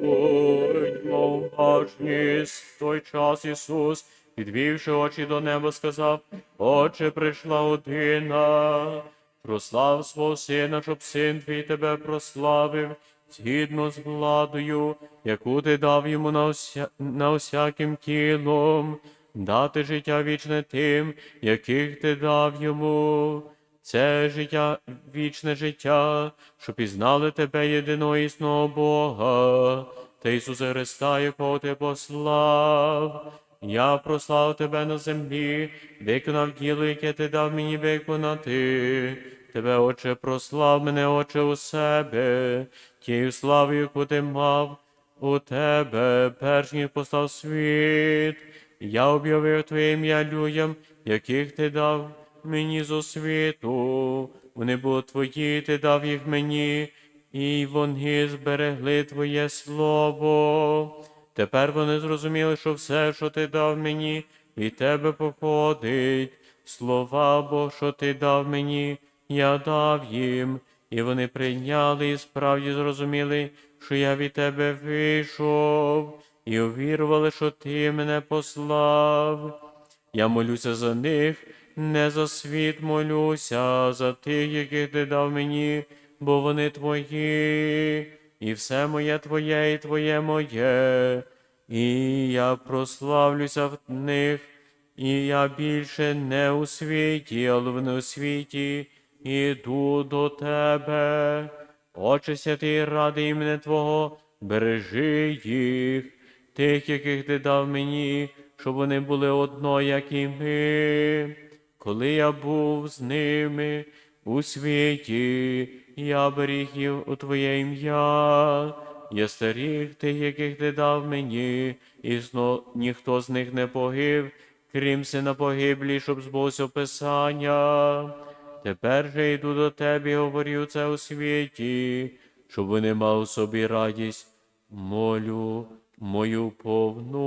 Будьмо уважні, в той час Ісус, підвівши очі до неба, сказав, Отче, прийшла година, прослав свого сина, щоб син твій тебе прославив, згідно з владою, яку ти дав йому на, ося... на осяким тілом, дати життя вічне тим, яких ти дав йому. Це життя, вічне життя, що пізнали тебе єдиного існого Бога, та Ісуса Христа, якого ти послав. Я прослав тебе на землі, виконав діло, яке ти дав мені виконати. Тебе, Отче, прослав мене, Отче, у себе, тією славою, яку ти мав у тебе, перш ніж постав світ. Я об'явив Твоє ім'я людям, яких ти дав мені з освіту. Вони були твої, ти дав їх мені, і вони зберегли Твоє Слово. Тепер вони зрозуміли, що все, що ти дав мені, від тебе походить. Слова Бо, що ти дав мені, я дав їм, і вони прийняли і справді зрозуміли, що я від тебе вийшов, і увірували, що ти мене послав. Я молюся за них, не за світ молюся, а за тих, яких ти дав мені, бо вони твої, і все моє твоє, і твоє моє, і я прославлюся в них, і я більше не у світі, але вони у світі, іду до тебе. Отче святий, ради імені Твого, бережи їх, тих, яких ти дав мені, щоб вони були одно, як і ми. Коли я був з ними у світі, я беріг їх у Твоє ім'я. Я старіх тих, яких ти дав мені, і зно ніхто з них не погиб, крім сина погиблі, щоб збулося Писання. Тепер же йду до тебе і говорю це у світі, щоб вони мав у собі радість, молю мою повну.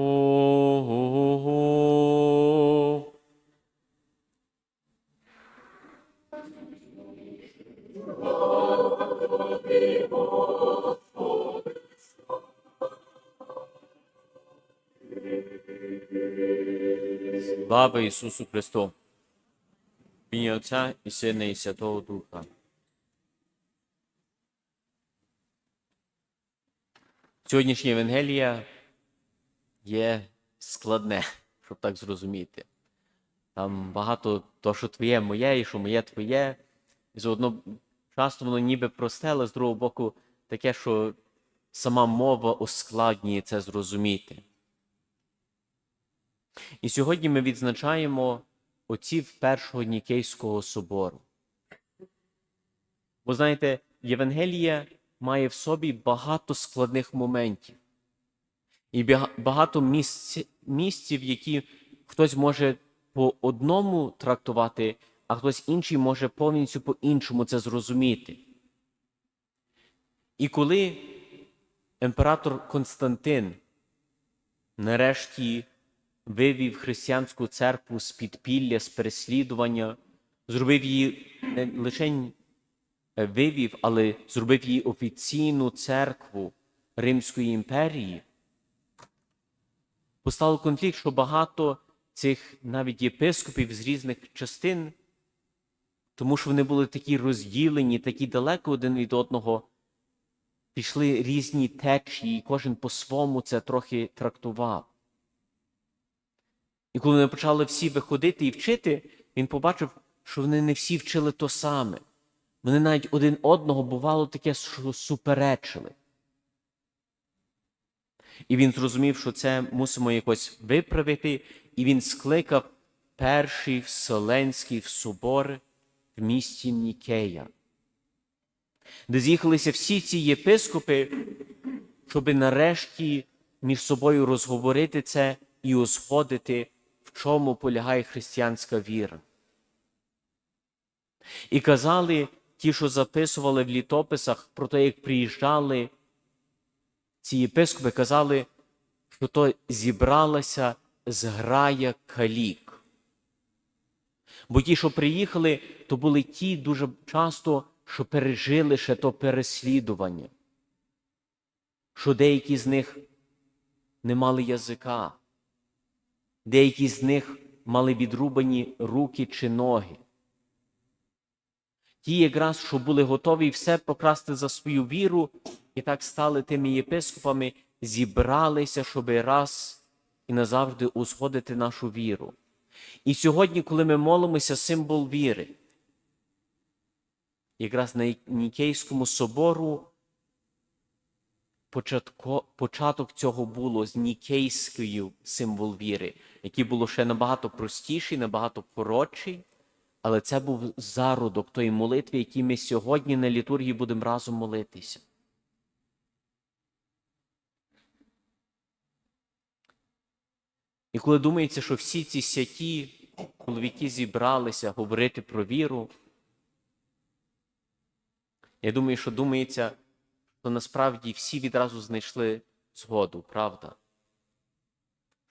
Слава Ісусу Христу! В Отця і Сина, і Святого Духа. Сьогоднішня Євангелія є складне, щоб так зрозуміти. Там багато то, що твоє моє, і що моє твоє. І заодно часто воно ніби просте, але з другого боку, таке, що сама мова ускладнює це зрозуміти. І сьогодні ми відзначаємо отців Першого Нікейського собору. Бо знаєте, Євангелія має в собі багато складних моментів і багато місць, місців, які хтось може по одному трактувати, а хтось інший може повністю по-іншому це зрозуміти. І коли імператор Константин нарешті вивів християнську церкву з підпілля, з переслідування, зробив її не лише вивів, але зробив її офіційну церкву Римської імперії, постав конфлікт, що багато цих навіть єпископів з різних частин, тому що вони були такі розділені, такі далеко один від одного, пішли різні течії, і кожен по-своєму це трохи трактував. І коли вони почали всі виходити і вчити, він побачив, що вони не всі вчили то саме. Вони навіть один одного бувало таке, що суперечили. І він зрозумів, що це мусимо якось виправити, і він скликав перший Вселенський собор в місті Нікея, де з'їхалися всі ці єпископи, щоб нарешті між собою розговорити це і узгодити, чому полягає християнська віра. І казали ті, що записували в літописах про те, як приїжджали ці єпископи, казали, що то зібралася зграя калік. Бо ті, що приїхали, то були ті дуже часто, що пережили ще то переслідування. що деякі з них не мали язика, деякі з них мали відрубані руки чи ноги. Ті, якраз, що були готові все покрасти за свою віру, і так стали тими єпископами, зібралися, щоб раз і назавжди узгодити нашу віру. І сьогодні, коли ми молимося, символ віри, якраз на Нікейському собору початко, початок цього було з Нікейською символ віри, який було ще набагато простіший, набагато коротший, але це був зародок тої молитви, якій ми сьогодні на літургії будемо разом молитися. І коли думається, що всі ці святі чоловіки зібралися говорити про віру, я думаю, що думається, що насправді всі відразу знайшли згоду, правда?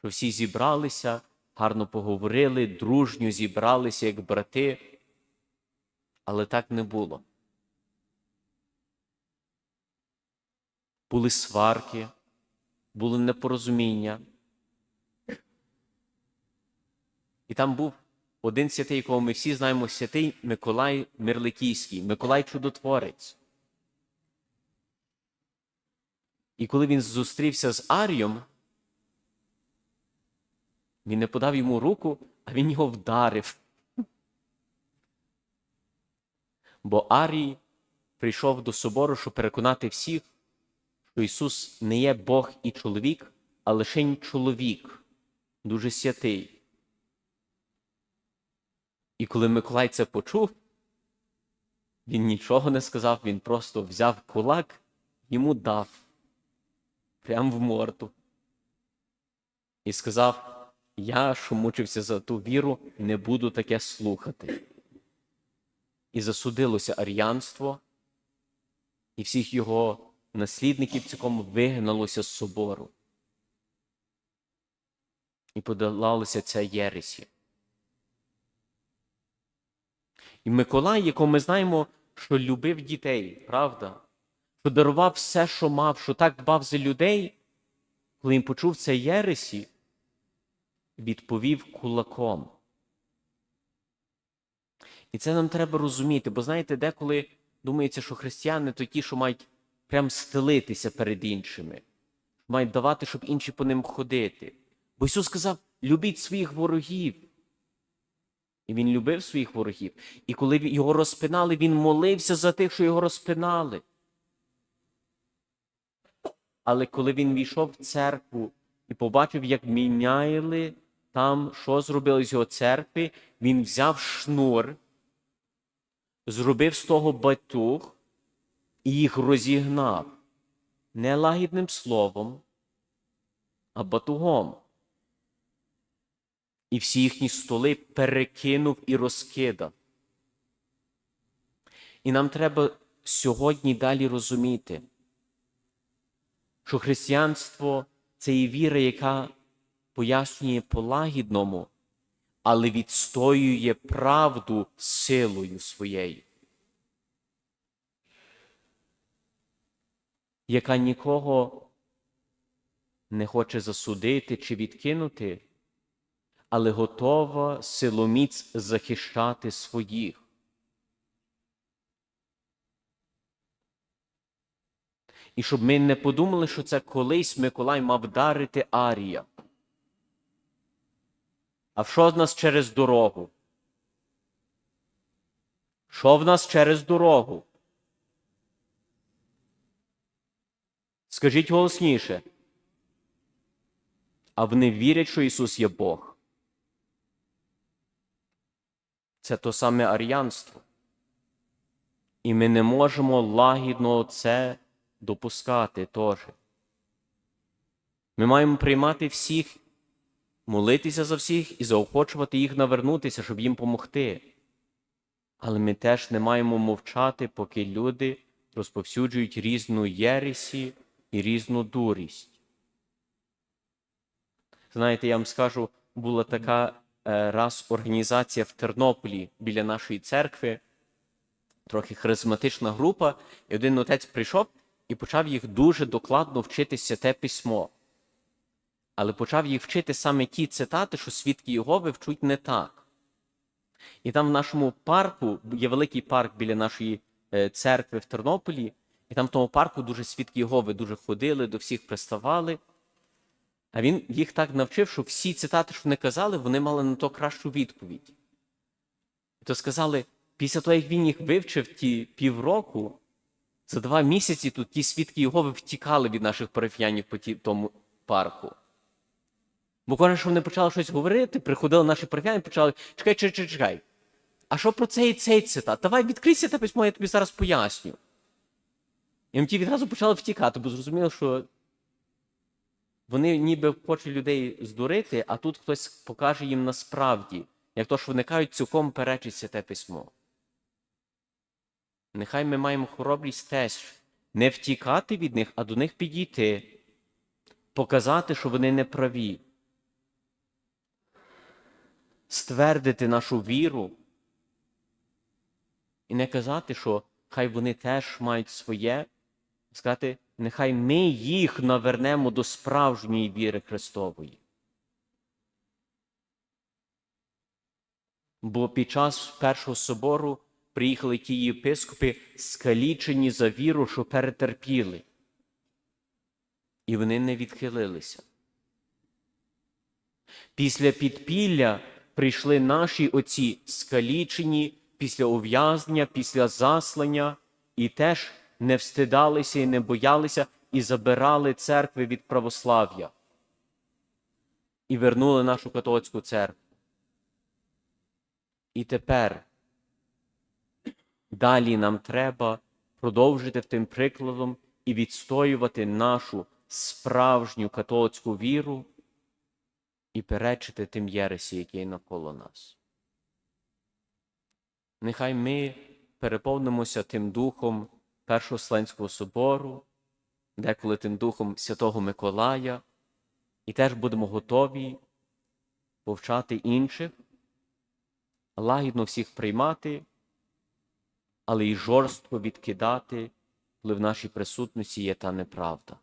Всі зібралися, гарно поговорили, дружньо зібралися як брати, але так не було. Були сварки, були непорозуміння. І там був один святий, якого ми всі знаємо, святий Миколай Мирликійський, Миколай Чудотворець. І коли він зустрівся з Арієм, він не подав йому руку, а він його вдарив. Бо Арій прийшов до собору, щоб переконати всіх, що Ісус не є Бог і чоловік, а лише чоловік, дуже святий. І коли Миколай це почув, він нічого не сказав, він просто взяв кулак, йому дав прямо в морду. І сказав: Я, що мучився за ту віру, не буду таке слухати. І засудилося ар'янство, і всіх його наслідників цілком вигналося з собору. І подолалася ця єресі. І Миколай, якого ми знаємо, що любив дітей, правда? Що дарував все, що мав, що так дбав за людей, коли він почув це Єресі, відповів кулаком. І це нам треба розуміти, бо знаєте, деколи думається, що християни то ті, що мають прям стелитися перед іншими, мають давати, щоб інші по ним ходити. Бо Ісус сказав: любіть своїх ворогів. І він любив своїх ворогів. І коли його розпинали, він молився за тих, що його розпинали. Але коли він війшов в церкву і побачив, як міняли там, що зробили з його церкви, він взяв шнур, зробив з того батуг і їх розігнав не лагідним словом, а батугом і всі їхні столи перекинув і розкидав. І нам треба сьогодні далі розуміти, що християнство це і віра, яка пояснює по-лагідному, але відстоює правду силою своєю, яка нікого не хоче засудити чи відкинути але готова силоміць захищати своїх. І щоб ми не подумали, що це колись Миколай мав вдарити Арія. А що в нас через дорогу? Що в нас через дорогу? Скажіть голосніше. А вони вірять, що Ісус є Бог. це то саме ар'янство. І ми не можемо лагідно це допускати теж. Ми маємо приймати всіх, молитися за всіх і заохочувати їх навернутися, щоб їм допомогти. Але ми теж не маємо мовчати, поки люди розповсюджують різну єресі і різну дурість. Знаєте, я вам скажу, була така Е, раз організація в Тернополі біля нашої церкви, трохи харизматична група, і один отець прийшов і почав їх дуже докладно вчити святе письмо. Але почав їх вчити саме ті цитати, що свідки Єгови вчуть не так. І там в нашому парку є великий парк біля нашої е, церкви в Тернополі, і там в тому парку дуже свідки Єгови дуже ходили, до всіх приставали. А він їх так навчив, що всі цитати, що вони казали, вони мали на то кращу відповідь. І то сказали, після того, як він їх вивчив ті півроку, за два місяці тут ті свідки Єгови втікали від наших парафіянів по тому парку. Кожен, що вони почали щось говорити, приходили наші парафіяни, почали чекай, чекай, чекай, чекай. А що про цей і цей цитат? Давай відкрийся те письмо, я тобі зараз поясню. І ті відразу почали втікати, бо зрозуміли, що вони ніби хочуть людей здурити, а тут хтось покаже їм насправді, як то, що виникають, цілком перечить святе письмо. Нехай ми маємо хоробрість теж не втікати від них, а до них підійти, показати, що вони не праві, ствердити нашу віру і не казати, що хай вони теж мають своє, сказати, нехай ми їх навернемо до справжньої віри Христової. Бо під час першого собору приїхали ті єпископи, скалічені за віру, що перетерпіли. І вони не відхилилися. Після підпілля прийшли наші отці скалічені після ув'язнення, після заслання, і теж не встидалися і не боялися, і забирали церкви від православ'я. І вернули нашу католицьку церкву. І тепер далі нам треба продовжити тим прикладом і відстоювати нашу справжню католицьку віру і перечити тим єресі, які є навколо нас. Нехай ми переповнимося тим духом Першого Вселенського собору, деколи тим духом Святого Миколая, і теж будемо готові повчати інших, лагідно всіх приймати, але й жорстко відкидати, коли в нашій присутності є та неправда.